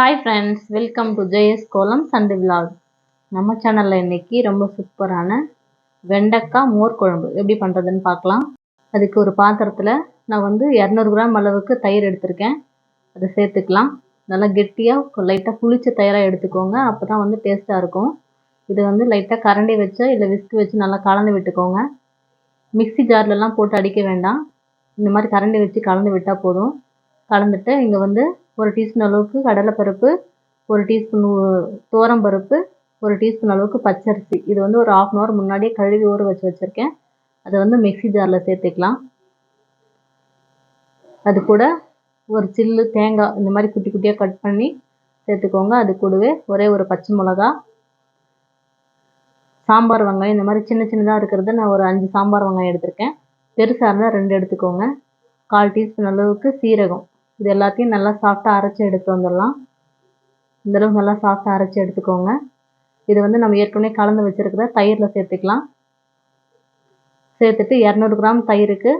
Hi friends welcome to Jaya's kolam Sunday vlog நம்ம சேனலில் இன்றைக்கி ரொம்ப சூப்பரான வெண்டைக்காய் மோர் குழம்பு. எப்படி பண்ணுறதுன்னு பார்க்கலாம். அதுக்கு ஒரு பாத்திரத்தில் நான் வந்து இரநூறு கிராம் அளவுக்கு தயிர் எடுத்திருக்கேன். அதை சேர்த்துக்கலாம். நல்லா கெட்டியாக லைட்டாக புளிச்ச தயிராக எடுத்துக்கோங்க. அப்போ தான் வந்து டேஸ்ட்டாக இருக்கும். இது வந்து லைட்டாக கரண்டி வச்சு இல்லை விஸ்கு வச்சு நல்லா கலந்து விட்டுக்கோங்க. மிக்சி ஜார்லலாம் போட்டு அடிக்க வேண்டாம். இந்த மாதிரி கரண்டி வச்சு கலந்து விட்டால் போதும். கலந்துட்டு இங்கே வந்து ஒரு டீஸ்பூன் அளவுக்கு கடலைப்பருப்பு ஒரு டீஸ்பூன் பருப்பு ஒரு டீஸ்பூன் அளவுக்கு பச்சரிசி. இது வந்து ஒரு ஆஃப் அன் ஹவர் முன்னாடியே கழுவி ஊற வச்சு வச்சுருக்கேன். அதை வந்து மிக்சி ஜாரில் சேர்த்துக்கலாம். அது கூட ஒரு சில்லு தேங்காய் இந்த மாதிரி குட்டி குட்டியாக கட் பண்ணி சேர்த்துக்கோங்க. அது கூடவே ஒரே ஒரு பச்சை மிளகா சாம்பார் வெங்காயம் இந்த மாதிரி சின்ன சின்னதாக இருக்கிறத நான் ஒரு அஞ்சு சாம்பார் வெங்காயம் எடுத்திருக்கேன். பெருசாக இருந்தால் ரெண்டு எடுத்துக்கோங்க. கால் டீஸ்பூன் அளவுக்கு சீரகம். இது எல்லாத்தையும் நல்லா சாஃப்டாக அரைச்சி எடுத்து வந்துடலாம். இந்தளவுக்கு நல்லா சாஃப்டாக அரைச்சி எடுத்துக்கோங்க. இது வந்து நம்ம ஏற்கனவே கலந்து வச்சுருக்கிற தயிரில் சேர்த்துக்கலாம். சேர்த்துட்டு இரநூறு கிராம் தயிருக்கு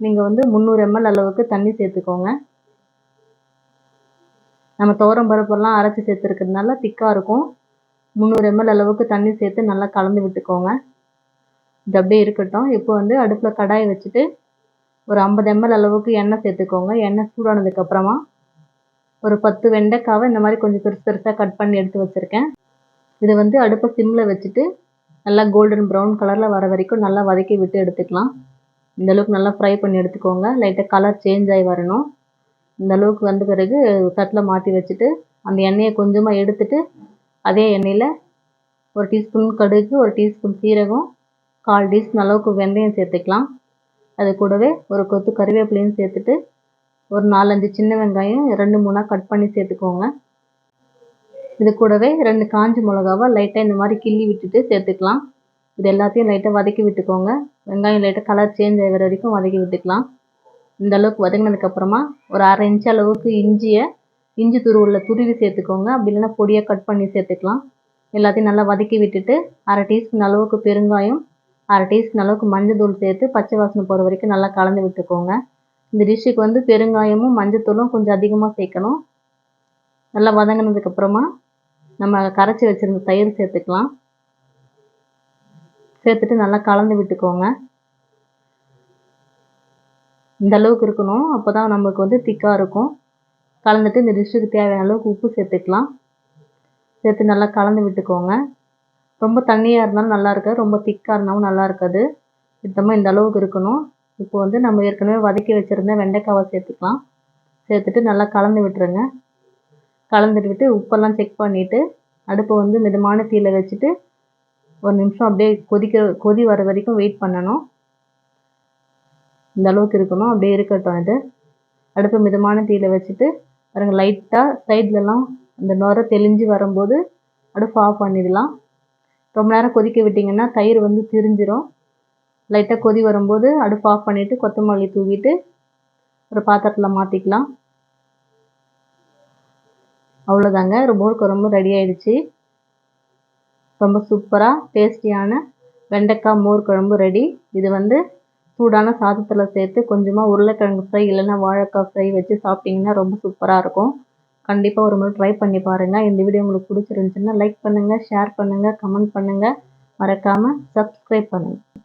நீங்கள் வந்து முந்நூறு எம்எல் அளவுக்கு தண்ணி சேர்த்துக்கோங்க. நம்ம துவரம் பருப்பெல்லாம் அரைச்சி சேர்த்துருக்கிறதுனால திக்காக இருக்கும். முந்நூறு எம்எல் அளவுக்கு தண்ணி சேர்த்து நல்லா கலந்து விட்டுக்கோங்க. இது அப்படியே இருக்கட்டும். இப்போ வந்து அடுப்பில் கடாயை வச்சுட்டு ஒரு ஐம்பது எம்எல் அளவுக்கு எண்ணெய் சேர்த்துக்கோங்க. எண்ணெய் சூடானதுக்கப்புறமா ஒரு பத்து வெண்டைக்காவை இந்த மாதிரி கொஞ்சம் பெருசு பெருசாக கட் பண்ணி எடுத்து வச்சுருக்கேன். இதை வந்து அடுப்பை சிம்மில் வச்சுட்டு நல்லா கோல்டன் ப்ரௌன் கலரில் வர வரைக்கும் நல்லா வதக்கி விட்டு எடுத்துக்கலாம். இந்த அளவுக்கு நல்லா ஃப்ரை பண்ணி எடுத்துக்கோங்க. லைட்டாக கலர் சேஞ்ச் ஆகி வரணும். இந்த அளவுக்கு வந்த பிறகு தட்டில் மாற்றி வச்சுட்டு அந்த எண்ணெயை கொஞ்சமாக எடுத்துட்டு அதே எண்ணெயில் ஒரு டீஸ்பூன் கடுகு ஒரு டீஸ்பூன் சீரகம் கால் டீஸ்பூன் அளவுக்கு வெந்தயம் சேர்த்துக்கலாம். அது கூடவே ஒரு கொத்து கருவேப்பிலையும் சேர்த்துட்டு ஒரு நாலஞ்சு சின்ன வெங்காயம் ரெண்டு மூணாக கட் பண்ணி சேர்த்துக்கோங்க. இது கூடவே ரெண்டு காஞ்சி மிளகாவை லைட்டாக இந்த மாதிரி கிள்ளி விட்டுட்டு சேர்த்துக்கலாம். இது எல்லாத்தையும் லைட்டாக வதக்கி விட்டுக்கோங்க. வெங்காயம் லைட்டாக கலர் சேஞ்ச் ஆகிற வரைக்கும் வதக்கி விட்டுக்கலாம். இந்த அளவுக்கு வதங்கினதுக்கப்புறமா ஒரு அரை இன்ச் அளவுக்கு இஞ்சியை இஞ்சி துருவில் துருவி சேர்த்துக்கோங்க. அப்படி இல்லைன்னா பொடியாக கட் பண்ணி சேர்த்துக்கலாம். எல்லாத்தையும் நல்லா வதக்கி விட்டுட்டு அரை டீஸ்பூன் அளவுக்கு பெருங்காயம் அரை டீஸ்பூன் அளவுக்கு மஞ்சள் தூள் சேர்த்து பச்சை வாசனை போகிற வரைக்கும் நல்லா கலந்து விட்டுக்கோங்க. இந்த டிஷ்ஷுக்கு வந்து பெருங்காயமும் மஞ்சத்தூளும் கொஞ்சம் அதிகமாக சேர்க்கணும். நல்லா வதங்கினதுக்கப்புறமா நம்ம கரைச்சி வச்சுருந்த தயிர் சேர்த்துக்கலாம். சேர்த்துட்டு நல்லா கலந்து விட்டுக்கோங்க. இந்த அளவுக்கு இருக்கணும். அப்போ தான் நமக்கு வந்து திக்காக இருக்கும். கலந்துட்டு இந்த டிஷ்ஷுக்கு தேவையான அளவுக்கு உப்பு சேர்த்துக்கலாம். சேர்த்து நல்லா கலந்து விட்டுக்கோங்க. ரொம்ப தண்ணியாக இருந்தாலும் நல்லா இருக்காது. ரொம்ப திக்காக இருந்தாலும் நல்லா இருக்காது. சுத்தமாக இந்த அளவுக்கு இருக்கணும். இப்போ வந்து நம்ம ஏற்கனவே வதக்கி வச்சுருந்த வெண்டைக்காவை சேர்த்துக்கலாம். சேர்த்துட்டு நல்லா கலந்து விட்டுருங்க. கலந்துட்டு விட்டு உப்பெல்லாம் செக் பண்ணிவிட்டு அடுப்பை வந்து மிதமான தீயில் வச்சுட்டு ஒரு நிமிஷம் அப்படியே கொதிக்க கொதி வர வரைக்கும் வெயிட் பண்ணணும். இந்த அளவுக்கு இருக்கணும். அப்படியே இருக்கட்டும் இது அடுப்பை மிதமான தீயில் வச்சுட்டு பாருங்கள் லைட்டாக சைட்லலாம் அந்த நுர தெளிஞ்சு வரும்போது அடுப்பு ஆஃப் பண்ணிடலாம். ரொம்ப நேரம் கொதிக்க விட்டிங்கன்னா தயிர் வந்து திரிஞ்சிடும் லைட்டாக கொதி வரும்போது அடுப்பு ஆஃப் பண்ணிவிட்டு கொத்தமல்லி தூவிட்டு ஒரு பாத்திரத்தில் மாற்றிக்கலாம் அவ்வளோதாங்க மோர் குழம்பு ரெடி ஆயிடுச்சு. ரொம்ப சூப்பராக டேஸ்டியான வெண்டைக்காய் மோர் குழம்பு ரெடி இது வந்து சூடான சாதத்தில் சேர்த்து கொஞ்சமாக உருளைக்கிழங்கு ஃப்ரை இல்லைன்னா வாழைக்காய் ஃப்ரை வச்சு சாப்பிட்டிங்கன்னா ரொம்ப சூப்பராக இருக்கும். கண்டிப்பாக ஒரு முறை ட்ரை பண்ணி பாருங்கள் இந்த வீடியோ உங்களுக்கு பிடிச்சிருந்துச்சுன்னா லைக் பண்ணுங்கள் ஷேர் பண்ணுங்கள் கமெண்ட் பண்ணுங்கள் மறக்காமல் சப்ஸ்கிரைப் பண்ணுங்கள்